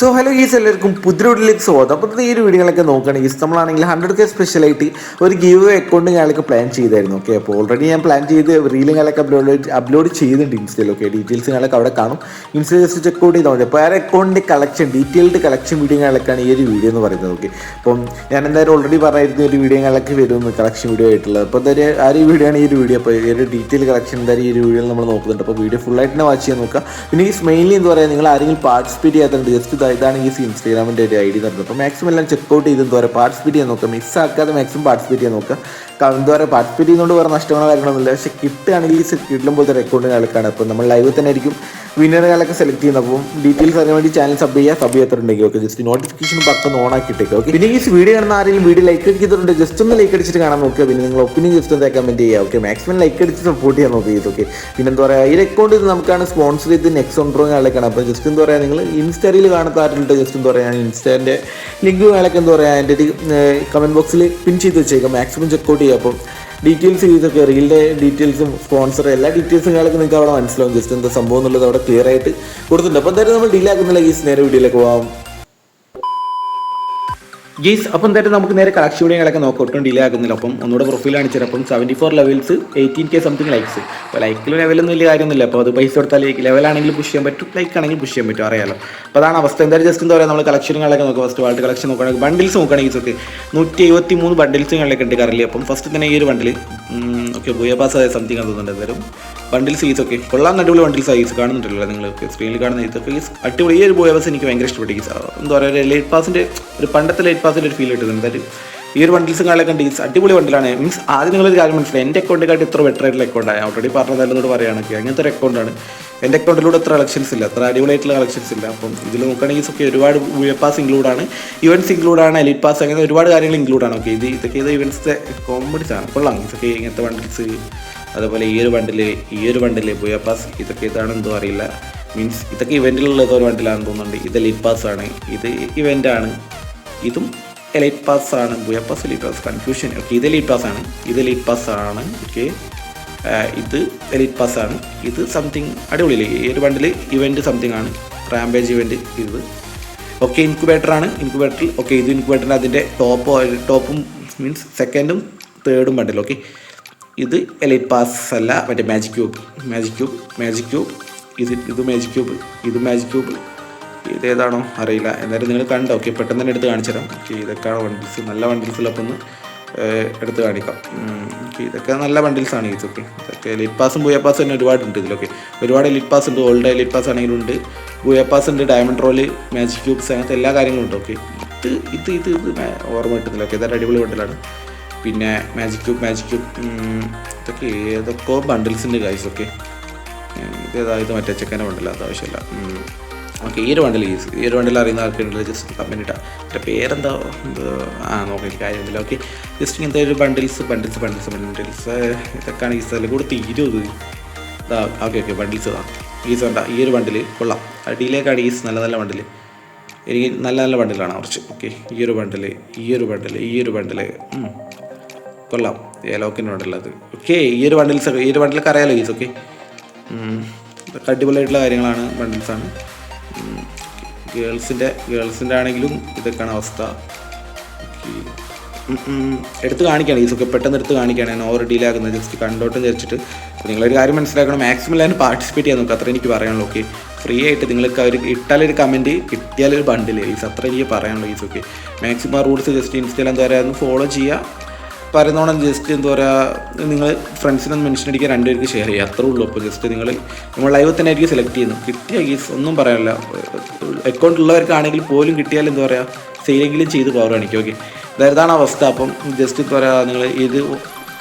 So hello ഗീസ് എല്ലാവർക്കും പുതിയൊടിലേക്ക് സ്വാഗതം. അപ്പോൾ ഈ ഒരു വീഡിയോകളൊക്കെ നോക്കുകയാണെങ്കിൽ നമ്മളാണെങ്കിൽ ഹൺഡ്രഡ് കെ സ്പെഷ്യലായിട്ട് ഒരു ഗീവ് അക്കൗണ്ട് ഞങ്ങൾക്ക് പ്ലാൻ ചെയ്തായിരുന്നു. ഓക്കെ അപ്പോൾ ഓൾറെഡി ഞാൻ പ്ലാൻ ചെയ്ത് റീലുകളൊക്കെ അപ്ലോഡ് അപ്ലോഡ് ചെയ്തിട്ടുണ്ട് ഇൻസ്റ്റയിൽ. ഓക്കെ ഡീറ്റെയിൽസ് ഞങ്ങളൊക്കെ അവിടെ കാണും. ഇൻസ്റ്റയിൽ ജസ്റ്റ് ചെക്ക് ഔട്ട് ചെയ്താൽ മതി. അപ്പോൾ ആ അക്കൗണ്ടിന്റെ കളക്ഷൻ ഡീറ്റെയിൽഡ് കളക്ഷൻ വീഡിയോകളൊക്കെയാണ് ഈ ഒരു വീഡിയോ എന്ന് പറയുന്നത്. ഓക്കെ അപ്പം ഞാൻ എന്തായാലും ഓൾറെഡി പറഞ്ഞിരുന്ന ഒരു വീഡിയോകളൊക്കെ വരുമെന്ന് കളക്ഷൻ വീഡിയോ ആയിട്ടുള്ളത്. അപ്പോൾ എന്തായാലും ആ ഒരു വീഡിയോ ആണ് ഈ ഒരു വീഡിയോ അപ്പോൾ ഈ ഒരു ഡീറ്റെയിൽ കളക്ഷൻ എന്തായാലും ഈ ഒരു വീഡിയോയിൽ നമ്മൾ നോക്കുന്നുണ്ട്. അപ്പോൾ വീഡിയോ ഫുൾ ആയിട്ട് തന്നെ വാച്ച് ചെയ്യാൻ നോക്കുക. പിന്നെ ഈ മെയിൻലി എന്താ പറയുക നിങ്ങൾ ആരെങ്കിലും പാർട്ടിസിപ്പേറ്റ് ചെയ്യാത്തതുണ്ട് ജസ്റ്റ് ഇതാണ് ഈ ഇൻസ്റ്റാഗ്രാമിന്റെ ഒരു ഐ ഡി തന്നത് അപ്പോൾ മാക്സിമം എല്ലാം ചെക്ക് ഔട്ട് ചെയ്ത് എന്താ പറയുക പാർട്ടിസിപ്പേറ്റ് ചെയ്യാൻ നോക്കുക. മിസ്സാക്കാതെ മാക്സിമം പാർട്ടിസിപ്പേറ്റ് ചെയ്യാൻ നോക്കുക. എന്താ പറയുക പാർട്ടിസിപ്പേറ്റ് ചെയ്യുന്നതുകൊണ്ട് വേറെ നഷ്ടങ്ങളോ കാര്യങ്ങളൊന്നുമില്ല പക്ഷേ കിട്ടുകയാണെങ്കിൽ കിട്ടും പോലത്തെ റെക്കോർഡ് ആൾക്കാണ് അപ്പോൾ നമ്മൾ ലൈവ് തന്നെ ആയിരിക്കും വിന്നറുകളൊക്കെ സെലക്ട് ചെയ്യുന്നത്. അപ്പം ഡീറ്റെയിൽസ് അറിയാൻ വേണ്ടി ചാനൽ സബ് ചെയ്യുക സബ് ചെയ്യാത്തുണ്ടെങ്കിൽ ഓക്കെ ജസ്റ്റ് നോട്ടിഫിക്കേഷൻ പക്കം ഓൺ ആക്കിയിട്ടേക്ക് ഓക്കെ പിന്നെ ഈ വീഡിയോ കാണുന്ന ആരെങ്കിലും വീഡിയോ ലൈക്ക് അടിക്കുന്നുണ്ട്? ജസ്റ്റ് ഒന്ന് ലൈക്ക് അടിച്ചിട്ട് കാണാൻ നോക്കുക. പിന്നെ നിങ്ങൾ ഒപ്പീനിയൻ ജസ്റ്റ് ഒന്ന് കമന്റ് ചെയ്യുക ഓക്കെ മാക്സിമം ലൈക്ക് അടിച്ച് സപ്പോർട്ട് ചെയ്യാൻ നോക്കുക ഇത് ഓക്കെ പിന്നെ എന്താ പറയുക ഈ റെക്കോർഡ് ഇത് നമുക്കാണ് സ്പോൺസർ ചെയ്ത് നെക്സ്റ്റ് ഓൺ ഡ്രോ കളക്കാണ് അപ്പോൾ ജസ്റ്റ് എന്താ പറയുക നിങ്ങൾ ഇൻസ്റ്റയിൽ കാണാത്ത ആരുണ്ട് ജസ്റ്റ് എന്താ പറയുക ഞാൻ ഇൻസ്റ്റാന്റെ ലിങ്ക് വേളൊക്കെ എന്താ പറയുക എന്റെ കമന്റ് ബോക്സിൽ പിൻ ചെയ്ത് വെച്ചേക്കാം മാക്സിമം ചെക്ക് ഔട്ട് ചെയ്യുക അപ്പം ഡീറ്റെയിൽസ് ചെയ്തൊക്കെ റീലിന്റെ ഡീറ്റെയിൽസും സ്പോൺസർ എല്ലാ ഡീറ്റെയിൽസും കാര്യങ്ങളൊക്കെ നിങ്ങൾക്ക് അവിടെ മനസ്സിലാവും. ജസ്റ്റ് എന്താ സംഭവം എന്നുള്ളത് അവിടെ ക്ലിയർ ആയിട്ട് കൊടുത്തിട്ടുണ്ട്. അപ്പോൾ എന്തായാലും നമ്മൾ ഡീലാക്കുന്നില്ല ഈ സ്നേഹ വീഡിയോയിലേക്ക് പോകാം ഗീസ് അപ്പം എന്തായാലും നമുക്ക് നേരെ കളക്ഷൻ വീഡിയോകളൊക്കെ നോക്കാം. ഒട്ടും ഡിലേ ആകുന്നില്ല. അപ്പം ഒന്നുകൂടെ പ്രൊഫൈൽ കാണിച്ചത് അപ്പം seventy four levels eighteen K something likes അപ്പോൾ ലൈക്കിൽ ലെവലൊന്നും വലിയ കാര്യമൊന്നുമില്ല. അപ്പോൾ അത് പൈസ കൊടുത്താൽ ലൈക്ക് ലെവലാണെങ്കിൽ പുഷ് ചെയ്യാൻ പറ്റും. ലൈക്ക് ആണെങ്കിൽ പുഷ് ചെയ്യാൻ പറ്റും. അറിയാലോ. അപ്പോൾ അതാണ് അവസ്ഥ. എന്തായാലും ജസ്റ്റ് എന്താ പറയുക നമ്മൾ കളക്ഷനുകളൊക്കെ നോക്കുക ഫസ്റ്റ് വാൾട്ട് കളക്ഷൻ നോക്കുകയാണെങ്കിൽ ബണ്ടിൽസ് നോക്കുകയാണെങ്കിൽ ഒക്കെ നൂറ്റി എഴുപത്തി മൂന്ന് ബണ്ടിൽസുകളൊക്കെ ഉണ്ട് കറലി അപ്പം ഫസ്റ്റ് തന്നെ ഈ ഒരു ബണ്ടിൽ ഓക്കെ ബുയബാസ് സംതിങ് തോന്നുന്നുണ്ട് എന്തായാലും. ബണ്ടിൽ സൈസ് ഒക്കെ. കൊള്ളാൻ അടിപൊളി ബണ്ടിൽ സൈസ് കാണുന്നുണ്ടല്ലോ നിങ്ങൾ സ്ക്രീനിൽ കാണുന്ന ഇതൊക്കെ ഈ അടിപൊളി. ഈ ഒരു ബോയബസ് എനിക്ക് ഭയങ്കര ഇഷ്ടപ്പെട്ടു. ഈ എന്താ പറയുക ലൈറ്റ് പാസിന്റെ ഒരു പണ്ടത്തെ ലൈറ്റ് പാസിന്റെ ഒരു ഫീൽ കിട്ടുന്നുണ്ട്. അതായത് ഈ ഒരു ബണ്ടിൽസും കാര്യങ്ങളൊക്കെ ഡീൽസ് അടിപൊളി ബണ്ടിലാണ് മീൻസ് ആദ്യം നിങ്ങളൊരു കാര്യം മനസ്സിലായി. എന്റെ അക്കൗണ്ടിനെക്കാട്ടി ഇത്ര ബെറ്റർ ആയിട്ടുള്ള അക്കൗണ്ടാണ് ഓൾറെഡി പറഞ്ഞതല്ലോട് പറയുകയാണെങ്കിൽ അങ്ങനത്തെ ഒരു അക്കൗണ്ടാണ് എന്റെ അക്കൗണ്ടിലൂടെ എത്ര കളക്ഷൻസ് ഇല്ല. അത്ര അടിപൊളിയായിട്ടുള്ള കളക്ഷൻസ് ഇല്ല. അപ്പം ഇതിൽ നോക്കുകയാണെങ്കിൽ ഒക്കെ ഒരുപാട് പാസ് ഇൻക്ലൂഡ് ആണ്. ഇവന്റ്സ് ഇൻക്ലൂഡ് ആണ്. എലിറ്റ് പാസ് അങ്ങനെ ഒരുപാട് കാര്യങ്ങൾ ഇൻക്ലൂഡ് ആണ്. ഓക്കെ ഇത് ഇതൊക്കെ ഇത് ഇവന്റ്സിന്റെ കോമഡീസ് ആണ് കൊള്ളാം. ഇതൊക്കെ ഇങ്ങനത്തെ ബണ്ടിൽസ് അതുപോലെ ഈ ഒരു ബണ്ടിൽ ഈ ഒരു ബണ്ടിൽ പാസ് ഇതൊക്കെ ഇതാണ് എന്തോ അറിയില്ല. മീൻസ് ഇതൊക്കെ ഇവന്റിലുള്ള ഏതോ ഒരു ബണ്ടിലാണെന്ന് തോന്നുന്നുണ്ട്. ഇത് എലിറ്റ് പാസ് ആണ്. ഇത് ഇവന്റ് ആണ്. ഇതും എലൈറ്റ് പാസ് ആണ്. Booyah pass elite pass confusion okay ഇത് എലൈറ്റ് പാസ് ആണ്. ഇത് എലൈറ്റ് പാസ് ആണ്. ഓക്കെ ഇത് എലൈറ്റ് പാസ് ആണ്. ഇത് സംതിങ് അടിപൊളിയില്ലേ? ഈ ഒരു ബണ്ടിൽ ഇവന്റ് സംതിങ് ആണ്. റാംബേജ് ഇവന്റ് ഇത്. ഓക്കെ ഇൻക്യുബേറ്റർ ആണ്. ഇൻക്യുബേറ്ററിൽ ഓക്കെ ഇത് ഇൻക്യുബേറ്ററിന്റെ അതിന്റെ ടോപ്പ് ടോപ്പും മീൻസ് സെക്കൻഡും തേർഡും ബണ്ടിൽ ഓക്കെ ഇത് എലൈറ്റ് പാസ് അല്ല. മറ്റേ magic cube magic cube magic cube ഇത് ഇത് മാജിക് ക്യൂബ് ഇത് മാജിക് ക്യൂബ് ഇതേതാണോ അറിയില്ല. എന്നാലും നിങ്ങൾ കണ്ടോ? ഓക്കെ പെട്ടെന്ന് തന്നെ എടുത്ത് കാണിച്ചു തരാം. ഓക്കെ ഇതൊക്കെയാണ് വണ്ടിൽസ് നല്ല വണ്ടിൽസിലൊപ്പം ഒന്ന് എടുത്ത് കാണിക്കാം. ഓക്കെ ഇതൊക്കെ നല്ല ബണ്ടിൽസ് ആണ് ഇതൊക്കെ. ഇതൊക്കെ ലിറ്റ് പാസും തന്നെ ഒരുപാടുണ്ട് ഇതിലൊക്കെ. ഒരുപാട് ലിറ്റ് പാസ് ഉണ്ട് ഓൾഡ് ലിറ്റ് പാസ് ആണെങ്കിലും ഉണ്ട്. ബുയ പാസ് ഉണ്ട് ഡയമണ്ട് റോൾ മാജിക് ക്യൂബ്സ് അങ്ങനത്തെ എല്ലാ കാര്യങ്ങളും ഉണ്ട്. ഓക്കെ ഇത് ഇത് ഇത് ഇത് ഓർമ്മ കിട്ടുന്നില്ല. ഓക്കെ ഇതൊരു അടിപൊളി വണ്ടിലാണ് പിന്നെ മാജിക് ക്യൂബ് മാജിക് ക്യൂബ് ഇതൊക്കെ ഏതൊക്കെ ബണ്ടിൽസിന്റെ കാഴ്ച ഓക്കെ ഇതേതാ ഇത് മറ്റേ ചെക്കന്റെ ബണ്ടില്ല അത് ആവശ്യമില്ല. ഓക്കെ ഈ ഒരു ബണ്ടിൽ യൂസ് ഈ ഒരു ബണ്ടിൽ അറിയുന്ന ആൾക്കാരുണ്ട് ജസ്റ്റ് കമ്പനി ഇട്ടാ. എന്റെ പേരെന്താ? ആ നോക്കി കാര്യമില്ല. ഓക്കെ ജസ്റ്റ് ഇങ്ങനത്തെ ഒരു ബണ്ടിൽസ് ബണ്ടിൽസ് ബണ്ടിൽസ് ബണ്ടിൽസ് ഇതൊക്കെയാണ് ഈ സ്ഥലം കൂടെ തീരും ഇത് ഓക്കെ ഓക്കെ ബണ്ടിൽസ് ഇതാ. ഈ വേണ്ട ഈ ഒരു ബണ്ടിൽ കൊള്ളാം. അടിയിലേക്കാണ് ഈസ് നല്ല നല്ല ബണ്ടിൽ എനിക്ക് നല്ല നല്ല ബണ്ടിലാണ് കുറച്ച്. ഓക്കെ ഈ ഒരു ബണ്ടിൽ ഈ ഒരു ബണ്ടിൽ ഈ ഒരു ബണ്ടിൽ കൊള്ളാം. ഏലോക്കിന്റെ ബണ്ടിലത് ഓക്കെ ഈ ഒരു ബണ്ടിൽസ് ഈ ഒരു ബണ്ടിലൊക്കെ അറിയാലോ ഈസ് ഓക്കെ അടിപൊളിയായിട്ടുള്ള കാര്യങ്ങളാണ് ബണ്ടിൽസാണ് ഗേൾസിന്റെ ഗേൾസിന്റെ ആണെങ്കിലും ഇതൊക്കെയാണ് അവസ്ഥ. എടുത്ത് കാണിക്കുകയാണ് ഇതൊക്കെ പെട്ടെന്ന് എടുത്ത് കാണിക്കുകയാണ്. ഞാൻ ഓവർ ഡീൽ ആക്കുന്നത് ജസ്റ്റ് കണ്ടോട്ടും വിചാരിച്ചിട്ട്. നിങ്ങളൊരു കാര്യം മനസ്സിലാക്കണം മാക്സിമം എല്ലാവരും പാർട്ടിസിപ്പേറ്റ് ചെയ്യാൻ നോക്കുക അത്ര എനിക്ക് പറയാനുള്ളൂ ഓക്കെ ഫ്രീ ആയിട്ട് നിങ്ങൾക്ക് അവർ ഇട്ടാലൊരു കമന്റ് കിട്ടിയാലൊരു ബണ്ടിൽ ഈസ് അത്ര എനിക്ക് പറയാനുള്ളൂ ഈസൊക്കെ മാക്സിമം റൂൾസ് ജസ്റ്റ് ഇൻസ്റ്റയിൽ എന്താ പറയുക ഫോളോ ചെയ്യുക. പറയുന്നോണം ജസ്റ്റ് എന്താ പറയുക നിങ്ങൾ ഫ്രണ്ട്സിനൊന്ന് മെൻഷൻ അടിക്കുക രണ്ടുപേർക്ക് ഷെയർ ചെയ്യുക അത്രേ ഉള്ളൂ. അപ്പോൾ ജസ്റ്റ് നിങ്ങൾ നമ്മൾ ലൈവ് തന്നെ ആയിരിക്കും സെലക്ട് ചെയ്യുന്നു കിട്ടിയ ഗീസ് ഒന്നും പറയാനില്ല. അക്കൗണ്ട് ഉള്ളവർക്കാണെങ്കിൽ പോലും കിട്ടിയാൽ എന്താ പറയുക സെയിലെങ്കിലും ചെയ്ത് പവർ കാണിക്കും. ഓക്കെ ഇതാണ് അവസ്ഥ. അപ്പം ജസ്റ്റ് എന്താ പറയുക നിങ്ങൾ ഇത്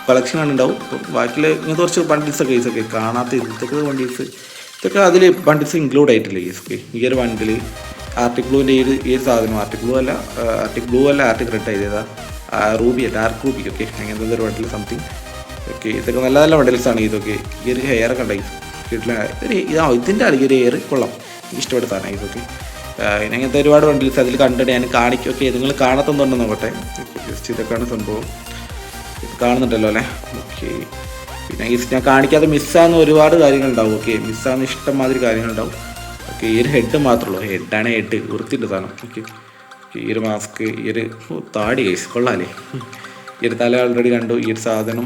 കളക്ഷൻ ഉണ്ടാവും. അപ്പം ബാക്കിയിൽ ഇങ്ങനത്തെ കുറച്ച് ബണ്ടിൽസ് ഒക്കെ ഒക്കെ കാണാത്ത ഇത് ഇതൊക്കെ ബണ്ടിൽസ് ഇതൊക്കെ അതിൽ ബണ്ടിൽസ് ഇൻക്ലൂഡ് ആയിട്ടില്ല ഗീസ് ഓക്കെ ഈ ഒരു ബണ്ടിൽ ആർട്ടിക് ബ്ലൂവിന്റെ ഏത് ഏത് സാധനം ആർട്ടിക് ബ്ലൂ അല്ല ആർട്ടിക് ബ്ലൂ അല്ല ആർട്ടിക് റെഡ് ആയതാ റൂബി ഡാർക്ക് റൂബി? ഓക്കെ അങ്ങനത്തെ ഒരു വണ്ടിൽ സംതിങ് ഓക്കെ ഇതൊക്കെ നല്ല നല്ല ബണ്ടിൽസ് ആണ്. ഇതൊക്കെ ഈ ഒരു ഹെയർ ഒക്കെ ഉണ്ടായി. വീട്ടിലെ ഒരു ഇതാ ഇതിന്റെ ആണ് ഈ ഒരു ഹെയർ കൊള്ളാം. ഇഷ്ടപ്പെട്ട സാധനം ഇതൊക്കെ. അങ്ങനത്തെ ഒരുപാട് ബണ്ടിൽസ് അതിൽ കണ്ടിട്ട് ഞാൻ കാണിക്കും ഓക്കെ നിങ്ങൾ കാണാത്തൊന്നുണ്ടോ നോക്കട്ടെ. ജസ്റ്റ് ഇതൊക്കെയാണ് സംഭവം. കാണുന്നുണ്ടല്ലോ അല്ലേ? ഓക്കെ. പിന്നെ ഞാൻ കാണിക്കാതെ മിസ്സാകുന്ന ഒരുപാട് കാര്യങ്ങളുണ്ടാവും ഓക്കെ മിസ്സാകുന്ന ഇഷ്ടംമാതിരി കാര്യങ്ങളുണ്ടാവും ഓക്കെ ഈ ഒരു ഹെഡ് മാത്രമേ ഉള്ളൂ. ഹെഡാണ് ഹെഡ് വൃത്തിന്റെ സാധനം. ഓക്കെ. ഈ ഒരു മാസ്ക് ഈ ഒരു താടി കേസ് കൊള്ളാലേ. ഈ ഒരു തല ഓൾറെഡി കണ്ടു ഈ ഒരു സാധനം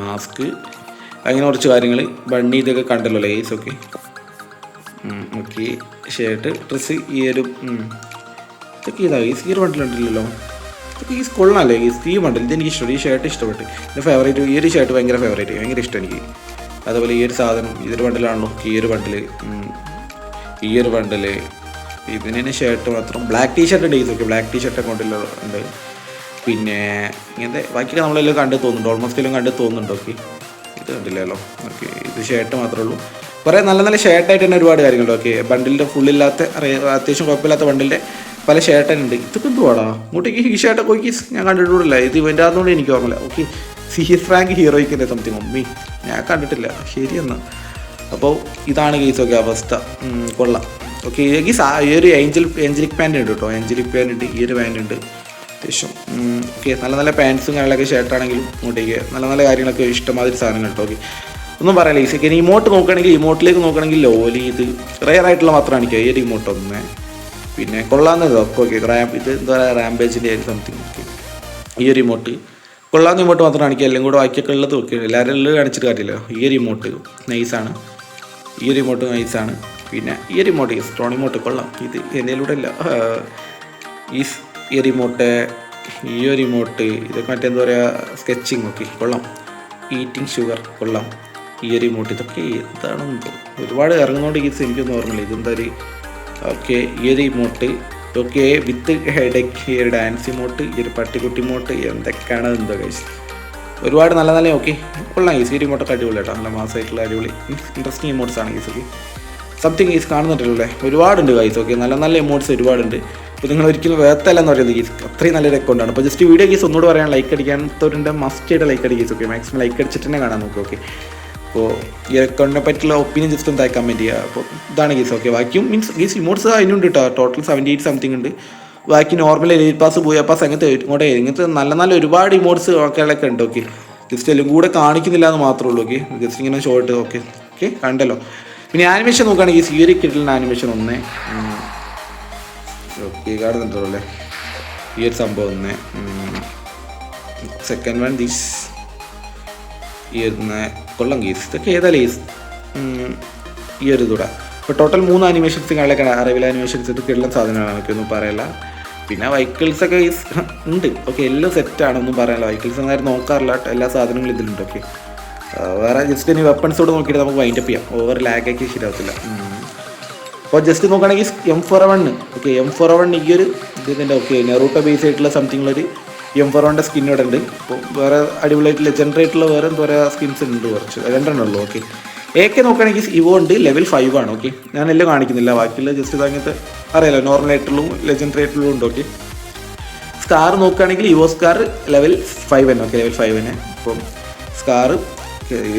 മാസ്ക് അങ്ങനെ കുറച്ച് കാര്യങ്ങൾ ബണ്ണി ഇതൊക്കെ കണ്ടല്ലോ ലേസ് ഒക്കെ. ഓക്കെ ഷേർട്ട് ഡ്രസ്സ് ഈ ഒരു ഇതൊക്കെ ഇതാ ഈ സീർ ബണ്ടിലുണ്ടല്ലോ ഇതൊക്കെ ഈ കൊള്ളാമല്ലേ ഈ ഈ ബണ്ടിൽ ഇത് എനിക്ക് ഇഷ്ടപ്പെട്ടു ഈ ഷർട്ട് ഇഷ്ടപ്പെട്ടു. എന്റെ ഫേവറേറ്റ് ഈ ഒരു ഷർട്ട് ഭയങ്കര ഫേവറേറ്റ് ഭയങ്കര ഇഷ്ടം എനിക്ക്. അതുപോലെ ഈ ഒരു സാധനം ഇതൊരു ബണ്ടിലാണല്ലോ ഈ ഒരു ബണ്ടിൽ ഈ ഒരു ബണ്ടിൽ ഇതിന് ഷർട്ട് മാത്രം. ബ്ലാക്ക് ടീ ഷർട്ട് ഉണ്ട് ഇതൊക്കെ ബ്ലാക്ക് ടീ ഷർട്ട് അക്കൗണ്ടിൽ ഉണ്ട്. പിന്നെ ഇങ്ങനത്തെ ബാക്കിയൊക്കെ നമ്മളെല്ലാം കണ്ട് തോന്നുന്നുണ്ട്. ഓൾമോസ്റ്റ് എല്ലാം കണ്ട് തോന്നുന്നുണ്ട്. ഓക്കെ ഇത് കണ്ടില്ലല്ലോ. ഓക്കെ ഇത് ഷർട്ട് മാത്രമേ ഉള്ളൂ. കുറേ നല്ല നല്ല ഷർട്ടായിട്ട് തന്നെ ഒരുപാട് കാര്യങ്ങളുണ്ട്. ഓക്കെ ബണ്ടിലിന്റെ ഫുള്ളില്ലാത്ത അത്യാവശ്യം കുഴപ്പമില്ലാത്ത ബണ്ടിലിന്റെ പല ഷർട്ട് ഉണ്ട്. ഇതൊക്കെ എന്തുവാടാ? ഇങ്ങോട്ടേക്ക് ഈ ഷർട്ടൊക്കെ നോക്കി ഞാൻ കണ്ടിട്ടില്ല ഇത് ഇവന്റെ അതുകൊണ്ട് എനിക്ക് ഓർമ്മയില്ല. ഓക്കെ സി ഫ്രാങ്ക് ഹീറോയ്ക്കിന്റെ സംതിങ് മമ്മി ഞാൻ കണ്ടിട്ടില്ല. ശരിയെന്ന്. അപ്പോൾ ഇതാണ് കേസൊക്കെ അവസ്ഥ. കൊള്ളാം. ഓക്കെ ഈ സാ ഈ ഒരു ഏഞ്ചൽ ഏഞ്ചലിക് പാന്റ് ഉണ്ട് കേട്ടോ ഏഞ്ചലിക് പാന്റ് ഉണ്ട് ഈ ഒരു പാന്റ് ഉണ്ട്. അത്യാവശ്യം ഓക്കെ നല്ല നല്ല പാൻസും കാര്യങ്ങളൊക്കെ ഷർട്ടാണെങ്കിലും ഇങ്ങോട്ടേക്ക് നല്ല നല്ല കാര്യങ്ങളൊക്കെ ഇഷ്ടമാതിരി സാധനങ്ങൾ കേട്ടോ ഓക്കെ ഒന്നും പറയാനില്ല ഈ ഇനി ഇമോട്ട് നോക്കുകയാണെങ്കിൽ ഇമോട്ടിലേക്ക് നോക്കുകയാണെങ്കിൽ ലോലി ഇത് റെയർ ആയിട്ടുള്ള മാത്രമാണ് എനിക്ക് ഈ ഒരു ഇമോട്ട് ഒന്ന്. പിന്നെ കൊള്ളാവുന്നത്? ഒക്കെ ഓക്കെ റാം ഇത് എന്താ പറയുക റാംപേജിന്റെ സംതിങ് ഓക്കെ ഈ ഒരു ഇമോട്ട് കൊള്ളാവുന്ന ഇമോട്ട് മാത്രം കാണിക്കുക എല്ലാം കൂടെ ബാക്കിയൊക്കെ ഉള്ളത്. ഓക്കെ എല്ലാവരും കാണിച്ചിട്ട് കാര്യമില്ല. ഈ ഒരു ഇമോട്ട് നൈസാണ് ഈ ഒരു ഇമോട്ട് നൈസാണ് പിന്നെ ഈ റിമോട്ട് ഈ സ്ട്രോൺ ഇമോട്ട് കൊള്ളാം. ഇത് എന്നതിലൂടെ അല്ല ഈ സ്- ഈ റിമോട്ട് ഈ ഒരു ഇമോട്ട് ഇതൊക്കെ മറ്റെന്താ പറയുക സ്കെച്ചിങ് ഒക്കെ കൊള്ളാം. ഈറ്റിംഗ് ഷുഗർ കൊള്ളാം. ഈ ഒരു ഇമോട്ട് ഇതൊക്കെ എന്താണെന്ന് ഒരുപാട് ഇറങ്ങുന്നതുകൊണ്ട് ഈ എനിക്കൊന്നും ഓർമ്മയില്ല. ഇതെന്താ ഒരു ഓക്കെ ഈ ഒരു ഇമോട്ട് ഓക്കെ വിത്ത് ഹെഡേക്ക് ഈ ഒരു ഡാൻസ് ഇമോട്ട് ഈ ഒരു പട്ടിക്കുട്ടി ഇമോട്ട് എന്തൊക്കെയാണ് എന്തോ കഴിച്ച് ഒരുപാട് നല്ല നല്ല ഓക്കെ കൊള്ളാം ഈ സീരി ഇമോട്ടൊക്കെ അടിപൊളി കേട്ടോ നല്ല മാസമായിട്ടുള്ള അടിപൊളി ഇൻട്രസ്റ്റിംഗ് ഇമോട്ട്സ് ആണ് ഈ ഓക്കെ സംതിങ് ഈസ് കാണുന്നുണ്ടല്ലേ? ഒരുപാടുണ്ട് ഗൈസ് ഓക്കെ നല്ല നല്ല ഇമോട്ട്സ് ഒരുപാടുണ്ട്. അപ്പോൾ നിങ്ങൾ ഒരിക്കലും വേർത്തല്ല എന്ന് പറയുന്നത് ഗീസ് അത്രയും നല്ലൊരു അക്കൗണ്ടാണ് അപ്പോൾ ജസ്റ്റ് വീഡിയോ ഗീസ് ഒന്നുകൂടെ പറയാൻ ലൈക്ക് അടിക്കാത്തവരുണ്ട് മസ്റ്റ് ആയിട്ട് ലൈക്ക് അടിക്കുക ഓക്കെ മാക്സിമം ലൈക്ക് അടിച്ചിട്ട് തന്നെ കാണാൻ നോക്കുക ഓക്കെ അപ്പോൾ ഈ അക്കൗണ്ടിനെ പറ്റിയുള്ള ഒപ്പീനിയൻ ജസ്റ്റ് താഴെ കമന്റ് ചെയ്യുക അപ്പോൾ ഇതാണ് ഗീസ് ഓക്കെ ബാക്കിയും മീൻസ് ഗീസ് ഇമോട്ട്സ് അതിനുണ്ട് കേട്ടോ ടോട്ടൽ സെവന്റി എയ്റ്റ് സംതിങ് ഉണ്ട് ബാക്കി നോർമൽ എലൈറ്റ് പാസ് പോയ പാസ് അങ്ങനത്തെ ഇങ്ങോട്ട് ഇങ്ങനത്തെ നല്ല നല്ല ഒരുപാട് ഇമോട്ട്സ് ഒക്കെ ഉണ്ട് ഓക്കെ ജസ്റ്റ് എല്ലാം കൂടെ കാണിക്കുന്നില്ല എന്ന് മാത്രമേ ഉള്ളൂ ഓക്കെ ജസ്റ്റ് ഇങ്ങനെ ഷോർട്ട് ഓക്കെ ഓക്കെ കണ്ടല്ലോ. പിന്നെ ആനിമേഷൻ നോക്കുകയാണെങ്കിൽ സീരി കിട്ടുന്ന ആനിമേഷൻ ഒന്ന്. കാണുന്നുണ്ടല്ലോ ഈ ഒരു സംഭവം ഒന്ന്. സെക്കൻഡ് വൺ ദീസ് ഈ ഒരു കൊല്ലം കേസ് ഇതൊക്കെ ഏതാ ലേസ് ഈ ഒരു ഇതൂടെ. ഇപ്പോൾ ടോട്ടൽ മൂന്ന് ആനിമേഷൻസ് കാണാനൊക്കെ അറിവിൽ ആനിമേഷൻസ് ഇത് കിട്ടുന്ന സാധനമാണ് എനിക്കൊന്നും പറയല്ല. പിന്നെ വൈക്കിൾസൊക്കെ ഉണ്ട്. ഓക്കെ എല്ലാം സെറ്റാണ് ഒന്നും പറയാനില്ല വെഹിക്കിൾസ് അങ്ങനെ നോക്കാറില്ല. എല്ലാ സാധനങ്ങളും ഇതിലുണ്ട്. ഓക്കെ വേറെ ജസ്റ്റ് ഇനി വെപ്പൺസോട് നോക്കിയിട്ട് നമുക്ക് വൈൻഡപ്പ് ചെയ്യാം. ഓവർ ലാഗാക്കി ശരിയാവത്തില്ല. അപ്പോൾ ജസ്റ്റ് നോക്കുകയാണെങ്കിൽ M four one okay M four one ഈ ഒരു ഇതിന്റെ ഓക്കെ നെറൂട്ടോ ബേസ് ആയിട്ടുള്ള സംതിങ് ഒരു എം ഫോർ വണ്ണിന്റെ സ്കിൻ ഇവിടെ ഉണ്ട്. അപ്പോൾ വേറെ അടിപൊളിയായിട്ട് ലെജൻഡറി ആയിട്ടുള്ള വേറെ എന്താ പറയുക സ്കിൻസ് ഉണ്ട് കുറച്ച്. രണ്ടെണ്ണം ഉള്ളൂ ഓക്കെ എ കെ നോക്കുകയാണെങ്കിൽ ഇവോ ഉണ്ട് ലെവൽ ഫൈവ് ആണ് ഓക്കെ ഞാൻ എല്ലാം കാണിക്കുന്നില്ല ബാക്കിയുള്ള ജസ്റ്റ് അങ്ങനത്തെ അറിയാലോ നോർമൽ ആയിട്ടുള്ളൂ ലെജൻഡറി ആയിട്ടുള്ളൂ ഉണ്ട് ഓക്കെ സ്കാർ നോക്കുകയാണെങ്കിൽ ഇവോ സ്കാർ ലെവൽ ഫൈവ് തന്നെ ഓക്കെ ലെവൽ ഫൈവ് തന്നെ. അപ്പം സ്കാർ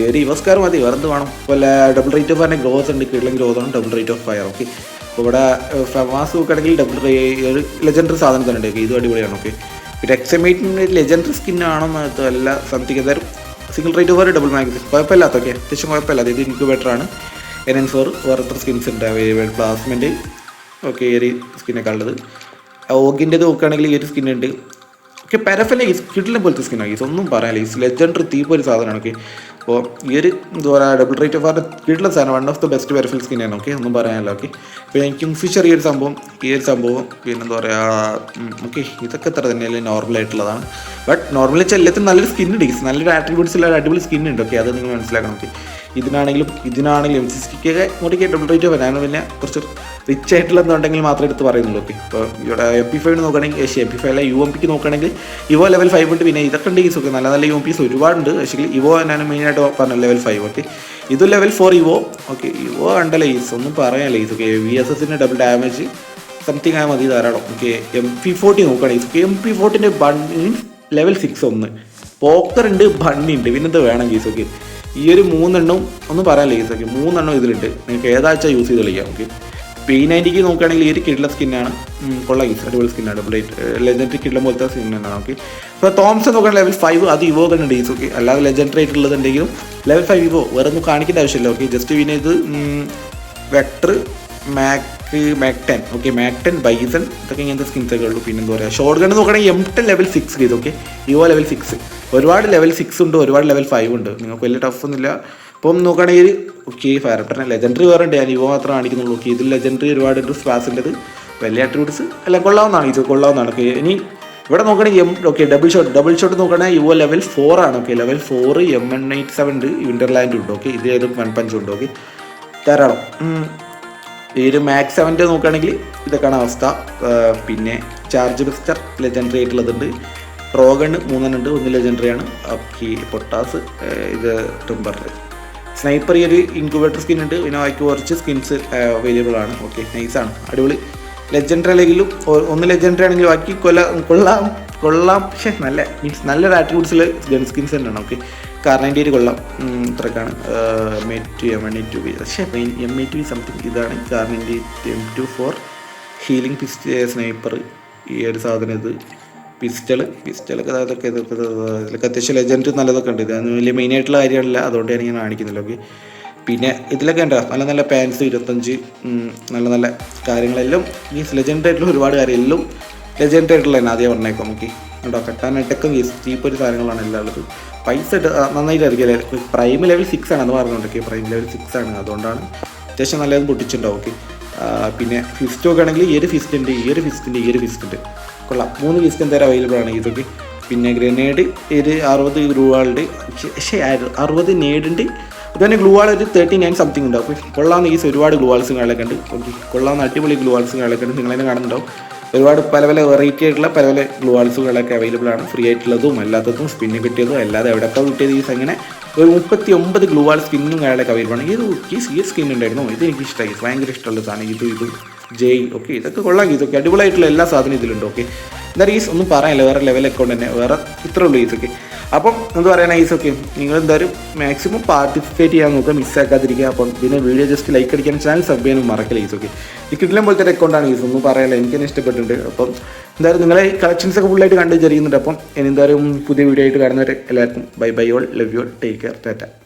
ഒരു ഇവോ സ്കാർ മതി. വേറെ എന്ത് വേണം? ഇപ്പോൾ ഡബിൾ റേറ്റ് ഓഫ് ഫയറിന്റെ ഗ്രോത്ത് ഉണ്ട്. കീഴിലും ഗ്രോത്ത് ആണ് double rate of fire okay അപ്പോൾ ഇവിടെ ഫമാസ് നോക്കുകയാണെങ്കിൽ ഡബിൾ ഒരു ലെജൻഡറി സാധനം തന്നെ ഉണ്ട്. ഇത് അടിപൊളിയാണ് ഓക്കെ? പിന്നെ എക്സമേറ്റിന് ലെജൻഡറി സ്കിൻ ആണെന്ന് അല്ല സംതിങ്. എന്തായാലും single rate of double magazine കുഴപ്പമില്ലാത്ത ഓക്കെ? അത്യാവശ്യം കുഴപ്പമില്ല അതായത് എനിക്ക് ബെറ്റർ ആണ്. എൻ എൻ ഫോർ വേറെ എത്ര സ്കിൻസ് ഉണ്ട്? അവൈലബിൾ പ്ലാസ്മെന്റ് ഓക്കെ ഈ ഒരു സ്കിന്നൊക്കെ ഉള്ളത്. ഓഗിന്റെ നോക്കുകയാണെങ്കിൽ ഈ ഒരു സ്കിൻ ഉണ്ട്. ഓക്കെ പെരഫല ഈ കിഡിലെ പോലത്തെ സ്കിന്നാണ് ഈസ് ഒന്നും പറയാനില്ല. ഈ ലെജൻഡറി തീ പോലെ സാധനമാണ് ഓക്കെ? അപ്പോൾ ഈ ഒരു എന്താ പറയുക ഡബിൾ റേറ്റ് ഓഫ് ആർ കിട്ടുന്ന സാധനം one of the best powerful സ്കിന്നാണ് okay ഒന്നും പറയാനില്ല ഓക്കെ പിന്നെ കിങ് ഫിഷർ ഈ ഒരു സംഭവം ഈ ഒരു സംഭവം പിന്നെ എന്താ പറയുക ഓക്കെ ഇതൊക്കെ എത്ര തന്നെയല്ലേ നോർമൽ ആയിട്ടുള്ളതാണ്. ബട്ട് നോർമലി വെച്ചാൽ എല്ലാത്തിനും നല്ലൊരു സ്കിൻ ഉണ്ട്. നല്ലൊരു ആട്രിബ്യൂട്ട്സ് ഉള്ള അടിപൊളി സ്കിൻ ഉണ്ട് ഓക്കെ അത് നിങ്ങൾ മനസ്സിലാക്കണം ഓക്കെ ഇതിനാണെങ്കിലും ഇതിനാണെങ്കിലും എം സി സിക്കൊക്കെ ഇങ്ങോട്ടേക്ക് ഡബിൾ റേറ്റ് വരാനും പിന്നെ കുറച്ച് റിച്ച് ആയിട്ടുള്ള എന്നുണ്ടെങ്കിൽ മാത്രമേ എടുത്ത് പറയുന്നുള്ളൂ. ഇപ്പോൾ ഇവിടെ എം പി ഫൈവിന് നോക്കുകയാണെങ്കിൽ ഏഷ്യ എം പി ഫൈവ് അല്ല യു എം പിക്ക് നോക്കുകയാണെങ്കിൽ ഇവോ ലെവൽ ഫൈവ് ഉണ്ട്. പിന്നെ ഇതൊക്കെ ഉണ്ട് ഈസ് ഓക്കെ നല്ല നല്ല യു എം പീസ് ഒരുപാടുണ്ട്. പക്ഷേ ഇവോ ഞാൻ മെയിനായിട്ട് പറഞ്ഞ ലെവൽ ഫൈവ് ഓക്കെ. ഇത് level four evo. Okay. Evo കണ്ടല്ലേ ഈസ് ഒന്നും പറയാനില്ല ഈസ് ഓക്കെ വി എസ് എസിന്റെ ഡബിൾ ഡാമേജ് സംതിങ് ആയാൽ മതി ധാരാളം. ഓക്കെ. എം പി ഫോർട്ടി നോക്കുകയാണെങ്കിൽ ഓക്കെ എം പി ഫോർട്ടിന്റെ ബൺ ലെവൽ സിക്സ് ഒന്ന്. പോക്കർ ഉണ്ട് ബണ്ണി ഉണ്ട്. പിന്നെന്താ വേണം കേസ് ഓക്കെ ഈ ഒരു മൂന്നെണ്ണം ഒന്ന് പറയാൻ കേസ് ഓക്കെ മൂന്നെണ്ണം ഇതിലിട്ട് നിങ്ങൾക്ക് ഏതാഴ്ച യൂസ് ചെയ്ത് കളിക്കാം ഓക്കെ പി നയന്റിക്ക് നോക്കുകയാണെങ്കിൽ ഈ ഒരു കിഡ്ല സ്കിന്നാണ് കൊള്ള ഗീസ് അടിപൊളി സ്കിന്നാണ് എയ്റ്റ് ലെജൻഡറി കിഡ്ല പോലത്തെ സ്കിന്നാണ് ഓക്കെ ഇപ്പോൾ തോംസൺ നോക്കുകയാണെങ്കിൽ ലെവൽ ഫൈവ് അത് ഇവോ തന്നെ ഡീസ് ഓക്കെ അല്ലാതെ ലെജൻഡറി ആയിട്ടുള്ളതുണ്ടെങ്കിലും ലെവൽ ഫൈവ് ഇവോ വേറെ ഒന്നും കാണിക്കേണ്ട ആവശ്യമില്ല ഓക്കെ ജസ്റ്റ് പിന്നെ ഇത് vector mac ten okay mac ten bison ഇതൊക്കെ ഇങ്ങനത്തെ സ്കിൻസ് ഒക്കെ ഉള്ളൂ. പിന്നെ എന്താ പറയുക ഷോർട്ട് ഗൺ നോക്കുകയാണെങ്കിൽ എം ടെൻ ലെവൽ സിക്സ് ചെയ്തു ഓക്കെ ഇവോ ലെവൽ സിക്സ് ഒരുപാട് ലെവൽ സിക്സ് ഉണ്ട് ഒരുപാട് ലെവൽ ഫൈവ് ഉണ്ട്. നിങ്ങൾക്ക് വലിയ ടഫ് ഒന്നുമില്ല. അപ്പം നോക്കുകയാണെങ്കിൽ ഓക്കെ ഫയർ ടെൻ ലെജൻഡറി വേറെ ഞാൻ ഇവോ മാത്രം കാണിക്കുന്നുള്ളൂ ഓക്കെ ഇതിൽ ലെജൻഡറി ഒരുപാട് ഉണ്ട് സ്പാസിന്റെത് വലിയ അട്രിബ്യൂട്ട്സ് എല്ലാം കൊള്ളാവുന്നതാണ് ഇത് കൊള്ളാവുന്നതാണ് ഓക്കെ ഇനി ഇവിടെ നോക്കുകയാണെങ്കിൽ M okay double shot double shot നോക്കുകയാണെങ്കിൽ യുവ ലെവൽ ഫോർ ആണ് okay level four M N eight seven ഉണ്ട് വിന്റർലാൻഡ് ഉണ്ട് ഓക്കെ ഇത് ഏതും വൺ പഞ്ച് ഉണ്ട് ഓക്കെ ധാരാളം. ഈ ഒരു മാക്സ് സെവന്റെ നോക്കുകയാണെങ്കിൽ ഇതൊക്കെയാണ് അവസ്ഥ. പിന്നെ ചാർജ് ബിസ്റ്റർ ലെജൻഡറി ആയിട്ടുള്ളതുണ്ട്. റോഗൺ മൂന്നെണ്ണം ഉണ്ട്. ഒന്ന് ലെജൻഡറിയാണ് ഓക്കെ പൊട്ടാസ് ഇത് ടിമ്പറിൽ സ്നൈപ്പർ ഈ ഒരു ഇൻക്യുബേറ്റർ സ്കിൻ ഉണ്ട്. പിന്നെ ബാക്കി കുറച്ച് സ്കിൻസ് അവൈലബിൾ ആണ്. ഓക്കെ നൈസാണ് അടിപൊളി. ലെജൻഡറി അല്ലെങ്കിലും ഒന്ന് ലെജൻഡറി ആണെങ്കിൽ ബാക്കി കൊല്ല കൊള്ളാം കൊള്ളാം. പക്ഷേ നല്ല മീൻസ് നല്ലൊരു ആട്രിബ്യൂട്ട്സിൽ ഗൺ സ്കിൻസ് തന്നെയാണ്. ഓക്കെ കാർണൈന്റെ ഒരു കൊള്ളാം ഇത്രക്കാണ്. M A two M N two പക്ഷേ എം എ ടു സംതിങ് ഇതാണ്. കാർണൈന്റെ M two four healing പിസ്റ്റ് sniper ഈ ഒരു സാധനം ഇത്. പിസ്റ്റൾ പിസ്റ്റളൊക്കെ അതൊക്കെ ഇതൊക്കെ അത്യാവശ്യം ലെജൻഡ് നല്ലതൊക്കെ ഉണ്ട്. ഇതൊന്നും വലിയ മെയിൻ ആയിട്ടുള്ള കാര്യമല്ല. അതുകൊണ്ട് ഞാൻ ഇങ്ങനെ കാണിക്കുന്നില്ല ഓക്കെ. പിന്നെ ഇതിലൊക്കെ ഉണ്ട്? നല്ല നല്ല പാൻസ് ഇരുപത്തഞ്ച് നല്ല നല്ല കാര്യങ്ങളെല്ലാം. ഈ ലെജൻഡായിട്ടുള്ള ഒരുപാട് കാര്യം എല്ലാം ലെജൻഡ് തന്നെ ആദ്യം പറഞ്ഞേക്കാം. ഓക്കെ ഉണ്ടോ കെട്ടാനായിട്ടൊക്കെ ചീപ്പ് ഒരു സാധനങ്ങളാണ് എല്ലാം ഉള്ളത് പൈസ നന്നായിട്ടായിരിക്കും അല്ലേ? പ്രൈം ലെവൽ സിക്സ് ആണ് അത് പറഞ്ഞുകൊണ്ടൊക്കെ പ്രൈം ലെവൽ സിക്സ് ആണ്. അതുകൊണ്ടാണ് അത്യാവശ്യം നല്ലത് പൊട്ടിച്ചിട്ടുണ്ടാവും. ഓക്കെ പിന്നെ ഫിസ്റ്റ് നോക്കുകയാണെങ്കിൽ ഈ ഒരു ഫിസ്റ്റ് ഉണ്ട് ഈ ഒരു ഫിസ്റ്റ് ഉണ്ട് ഈ ഒരു ഫിസ്റ്റ് ഉണ്ട്. കൊള്ളാം. മൂന്ന് ഫിസ്റ്റ് എന്തായാലും അവൈലബിൾ ആണ് ഇതൊക്കെ. പിന്നെ ഗ്രനേഡ് ഒരു അറുപത് ഗ്രൂവാളുണ്ട് പക്ഷേ അറുപത് നേടുണ്ട് അതുപോലെ ഗ്ലൂവാൾ ഒരു തേർട്ടി നയൻ സംതിങ് ഉണ്ടാവും കൊള്ളാന്ന് കേസ് ഒരുപാട് ഗ്ലൂവാൾസും കാണലൊക്കെ ഉണ്ട്. ഓക്കെ കൊള്ളാവുന്ന അടിപൊളി ഗ്ലൂവാൾസും കാണലൊക്കെ ഉണ്ട്. തന്നെ കാണുന്നുണ്ടാവും. ഒരുപാട് പല പല വെറൈറ്റി ആയിട്ടുള്ള പല പല ഗ്ലൂവാൾസുകളൊക്കെ അവൈലബിൾ ആണ്. ഫ്രീ ആയിട്ടുള്ളതും അല്ലാത്തതും സ്പിന്ന് കിട്ടിയതും അല്ലാതെ എവിടെയൊക്കെ കിട്ടിയത് ഈ അങ്ങനെ ഒരു മുപ്പത്തി ഒമ്പത് ഗ്ലൂവാൾ സ്കിന്നും കാര്യങ്ങളൊക്കെ അവൈലബിൾ ആണ്. ഇത് ഈ സി സ്കിൻ ഉണ്ടായിരുന്നു. ഇത് എനിക്ക് ഇഷ്ടമായി ഭയങ്കര ഇഷ്ടമുള്ള സാധനം. ഇത് ഇത് ജയിൽ ഓക്കെ ഇതൊക്കെ കൊള്ളാം. ഇതൊക്കെ അടിപൊളിയായിട്ടുള്ള എല്ലാ സാധനവും ഇതിലുണ്ട് ഓക്കെ എന്തായാലും ഈ ഒന്നും പറയാനില്ല. വേറെ ലെവൽ അക്കൗണ്ട് തന്നെ വേറെ ഇത്രയുള്ളൂ ഈസൊക്കെ അപ്പം എന്താ പറയുക ഈസൊക്കെ നിങ്ങൾ എന്തായാലും മാക്സിമം പാർട്ടിസിപ്പേറ്റ് ചെയ്യാൻ നോക്കുക മിസ്സാക്കാതിരിക്കുക അപ്പം പിന്നെ വീഡിയോ ജസ്റ്റ് ലൈക്ക് അടിക്കാൻ ചാനൽ സബ് ചെയ്യാനും മറക്കില്ല ഈസൊക്കെ ഈ കിട്ടിലും പോലത്തെ അക്കൗണ്ടാണ് ഈസ് ഒന്നും പറയാനില്ല. എനിക്ക് തന്നെ ഇഷ്ടപ്പെട്ടിട്ടുണ്ട്. അപ്പം എന്തായാലും നിങ്ങളെ കളക്ഷൻസ് ഒക്കെ ഫുള്ളായിട്ട് കണ്ടു ചെറിയുന്നുണ്ട് അപ്പം ഇനി എന്തായാലും പുതിയ വീഡിയോ ആയിട്ട് കാണുന്നവരെ എല്ലാവർക്കും bye bye all love you take care tata